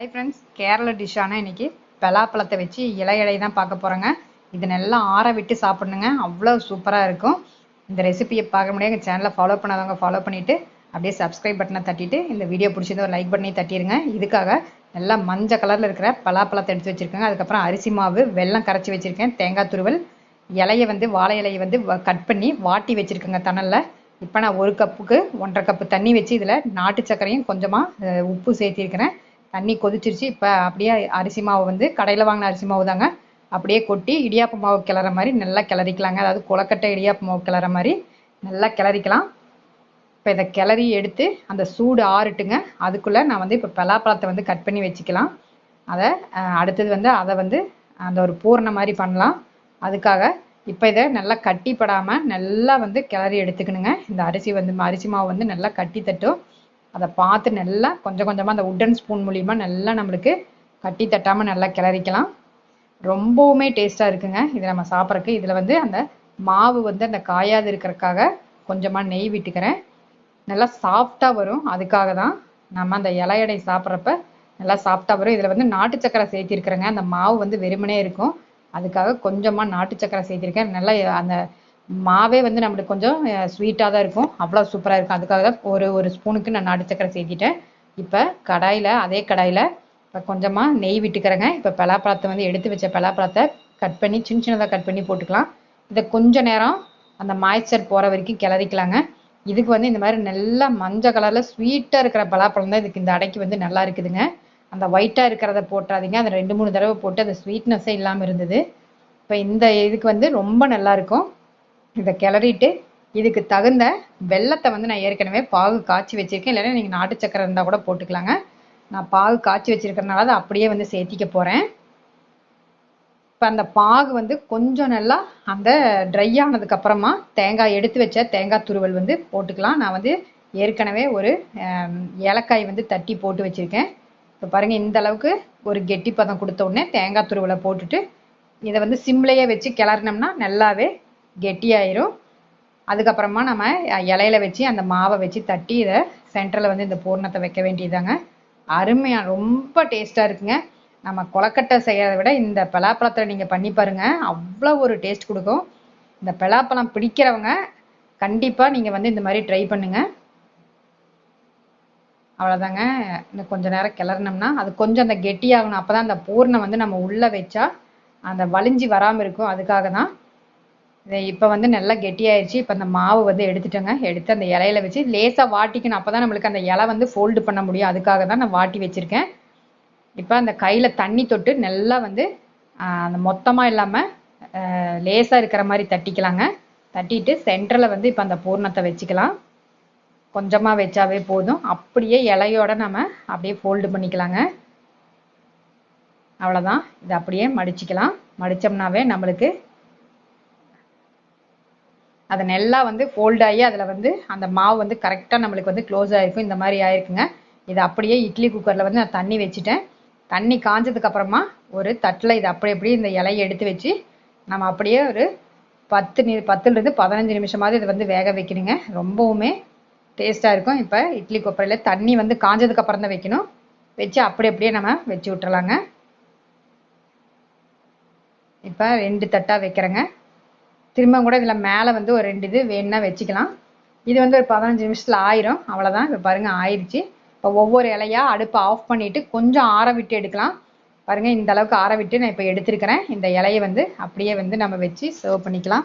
Hi friends Kerala டிஷ்ஷான இன்னைக்கு பலாப்பழத்தை வச்சு இலை இலை தான் பார்க்க போகிறோங்க இதை நல்லா ஆற விட்டு சாப்பிடணுங்க. அவ்வளோ சூப்பராக இருக்கும். இந்த ரெசிபியை பார்க்க முடியாது எங்கள் சேனலை ஃபாலோ பண்ணாதவங்க ஃபாலோ பண்ணிவிட்டு அப்படியே சப்ஸ்கிரைப் பட்டனை தட்டிட்டு இந்த வீடியோ பிடிச்சது ஒரு லைக் பண்ணி தட்டிடுங்க இதுக்காக நல்லா மஞ்சள் கலரில் இருக்கிற பலாப்பழத்தை எடுத்து வச்சுருக்கேங்க. அதுக்கப்புறம் அரிசி மாவு வெல்லம் கரைச்சி வச்சுருக்கேன். தேங்காய் துருவல் இலையை வந்து வாழை இலையை வந்து கட் பண்ணி வாட்டி வச்சுருக்கேங்க தணலில். இப்போ நான் ஒரு கப்புக்கு ஒன்றரை கப்பு தண்ணி வச்சு இதில் நாட்டு சர்க்கரையும் கொஞ்சமாக உப்பு சேர்த்திருக்கிறேன். தண்ணி கொதிச்சிருச்சு. இப்போ அப்படியே அரிசி மாவு வந்து கடையில் வாங்கின அரிசி மாவு தாங்க. அப்படியே கொட்டி இடியாப்ப மாவு கிளற மாதிரி நல்லா கிளறிக்கலாங்க. அதாவது குளக்கட்டை இடியாப்ப மாவு கிளற மாதிரி நல்லா கிளறிக்கலாம். இப்போ இதை கிளறி எடுத்து அந்த சூடு ஆறுட்டுங்க. அதுக்குள்ளே நான் வந்து இப்போ பலாப்பழத்தை வந்து கட் பண்ணி வச்சுக்கலாம். அதை அடுத்தது வந்து அதை வந்து அந்த ஒரு பூரண மாதிரி பண்ணலாம். அதுக்காக இப்போ இதை நல்லா கட்டிப்படாமல் நல்லா வந்து கிளறி எடுத்துக்கணுங்க. இந்த அரிசி வந்து அரிசி மாவு வந்து நல்லா கட்டி தட்டும். அதை பார்த்து நல்லா கொஞ்சம் கொஞ்சமாக அந்த உட்டன் ஸ்பூன் மூலிமா நல்லா நம்மளுக்கு கட்டி தட்டாமல் நல்லா கிளறிக்கலாம். ரொம்பவுமே டேஸ்ட்டாக இருக்குங்க. இது நம்ம சாப்பிட்றக்கு இதில் வந்து அந்த மாவு வந்து அந்த காயாது இருக்கிறதுக்காக கொஞ்சமாக நெய் விட்டுக்கிறேன். நல்லா சாஃப்டாக வரும். அதுக்காக தான் நம்ம அந்த இலையடை சாப்பிட்றப்ப நல்லா சாஃப்டாக வரும். இதில் வந்து நாட்டு சக்கரை சேர்த்திருக்கிறேங்க. அந்த மாவு வந்து வெறுமனே இருக்கும். அதுக்காக கொஞ்சமாக நாட்டு சக்கரை சேர்த்திருக்கேன். நல்லா அந்த மாவே வந்து நம்மளுக்கு கொஞ்சம் ஸ்வீட்டாக தான் இருக்கும். அவ்வளோ சூப்பராக இருக்கும். அதுக்காக தான் ஒரு ஒரு ஸ்பூனுக்கு நான் நாட்டு சக்கரை சேர்த்திட்டேன். இப்போ கடாயில் அதே கடாயில் இப்போ கொஞ்சமாக நெய் விட்டுக்கிறேங்க. இப்போ பலாப்பழத்தை வந்து எடுத்து வச்ச பலாப்பழத்தை கட் பண்ணி சின்ன சின்னதாக கட் பண்ணி போட்டுக்கலாம். இதை கொஞ்ச நேரம் அந்த மாய்ச்சர் போகிற வரைக்கும் கிளறிக்கலாங்க. இதுக்கு வந்து இந்த மாதிரி நல்லா மஞ்சள் கலரில் ஸ்வீட்டாக இருக்கிற பலாப்பழம் தான் இதுக்கு இந்த அடைக்கு வந்து நல்லா இருக்குதுங்க. அந்த ஒயிட்டாக இருக்கிறத போட்டுறாதீங்க அதை ரெண்டு மூணு தடவை போட்டு அந்த ஸ்வீட்னஸ்ஸே இல்லாமல் இருந்தது. இப்போ இந்த இதுக்கு வந்து ரொம்ப நல்லா இருக்கும். இதை கிளறிட்டு இதுக்கு தகுந்த வெல்லத்தை வந்து நான் ஏற்கனவே பாகு காய்ச்சி வச்சிருக்கேன். இல்லைன்னா நீங்கள் நாட்டு சக்கரை இருந்தால் கூட போட்டுக்கலாங்க. நான் பாகு காய்ச்சி வச்சிருக்கறனால அதை அப்படியே வந்து சேர்த்திக்க போகிறேன் இப்போ அந்த பாகு வந்து கொஞ்சம் நல்லா அந்த ட்ரை ஆனதுக்கு அப்புறமா தேங்காய் எடுத்து வச்ச தேங்காய் துருவல் வந்து போட்டுக்கலாம். நான் வந்து ஏற்கனவே ஒரு ஏலக்காய் வந்து தட்டி போட்டு வச்சுருக்கேன். இப்போ பாருங்கள் இந்த அளவுக்கு ஒரு கெட்டி பதம் கொடுத்த உடனே தேங்காய் துருவலை போட்டுட்டு இதை வந்து சிம்லையே வச்சு கிளறினோம்னா நல்லாவே கெட்டியாயிரும். அதுக்கப்புறமா நம்ம இலையில வச்சு அந்த மாவை வச்சு தட்டி இதை சென்டரில் வந்து இந்த பூர்ணத்தை வைக்க வேண்டியதாங்க அருமையாக ரொம்ப டேஸ்ட்டாக இருக்குங்க. நம்ம கொலக்கட்டை செய்கிறத விட இந்த பலாப்பழத்தில் நீங்கள் பண்ணி பாருங்கள் அவ்வளோ ஒரு டேஸ்ட் கொடுக்கும். இந்த பலாப்பழம் பிடிக்கிறவங்க கண்டிப்பாக நீங்கள் வந்து இந்த மாதிரி ட்ரை பண்ணுங்க. அவ்வளோதாங்க. இன்னும் கொஞ்சம் நேரம் கிளறினோம்னா அது கொஞ்சம் அந்த கெட்டியாகணும். அப்போ தான் அந்த பூர்ணம் வந்து நம்ம உள்ளே வச்சா அந்த வலிஞ்சி வராமல் இருக்கும். அதுக்காக தான் இப்போ வந்து நல்லா கெட்டியாயிருச்சு. இப்போ அந்த மாவு வந்து எடுத்துட்டேங்க. எடுத்து அந்த இலையில வச்சு லேசாக வாட்டிக்கணும். அப்போ தான் நம்மளுக்கு அந்த இலை வந்து ஃபோல்டு பண்ண முடியும். அதுக்காக தான் நான் வாட்டி வச்சுருக்கேன். இப்போ அந்த கையில் தண்ணி தொட்டு நல்லா வந்து அந்த மொத்தமாக இல்லாமல் லேசாக இருக்கிற மாதிரி தட்டிக்கலாங்க. தட்டிட்டு சென்டரில் வந்து இப்போ அந்த பூர்ணத்தை வச்சுக்கலாம். கொஞ்சமாக வச்சாவே போதும். அப்படியே இலையோட நம்ம அப்படியே ஃபோல்டு பண்ணிக்கலாங்க. அவ்வளோதான் இது அப்படியே மடிச்சுக்கலாம். மடிச்சோம்னாவே நம்மளுக்கு அதை நல்லா வந்து ஃபோல்ட் ஆகி அதில் வந்து அந்த மாவு வந்து கரெக்டாக நம்மளுக்கு வந்து க்ளோஸ் ஆகிருக்கும் இந்த மாதிரி ஆயிருக்குங்க. இது அப்படியே இட்லி குக்கரில் வந்து நான் தண்ணி வச்சுட்டேன். தண்ணி காஞ்சதுக்கு அப்புறமா ஒரு தட்டில் இது அப்படி அப்படியே இந்த இலையை எடுத்து வச்சு நம்ம அப்படியே ஒரு பத்து நி பத்துலேருந்து பதினஞ்சு நிமிஷமாவது இது வந்து வேக வைக்கணுங்க. ரொம்பவுமே டேஸ்ட்டாக இருக்கும். இப்போ இட்லி கொப்பரையில் தண்ணி வந்து காஞ்சதுக்கு அப்புறம் தான் வைக்கணும். வச்சு அப்படி அப்படியே நம்ம வச்சு விட்டுறலாங்க. இப்போ ரெண்டு தட்டாக வைக்கிறேங்க. திரும்ப கூட இதில் மேலே வந்து ஒரு ரெண்டு இது வேணும்னா வச்சுக்கலாம். இது வந்து ஒரு பதினஞ்சு நிமிஷத்தில் ஆயிரும். அவ்வளோதான் இப்போ பாருங்கள் ஆயிடுச்சு இப்போ ஒவ்வொரு இலையாக அடுப்பை ஆஃப் பண்ணிவிட்டு கொஞ்சம் ஆற விட்டு எடுக்கலாம். பாருங்கள் இந்த அளவுக்கு ஆற விட்டு நான் இப்போ எடுத்திருக்கிறேன். இந்த இலையை வந்து அப்படியே வந்து நம்ம வச்சு சர்வ் பண்ணிக்கலாம்.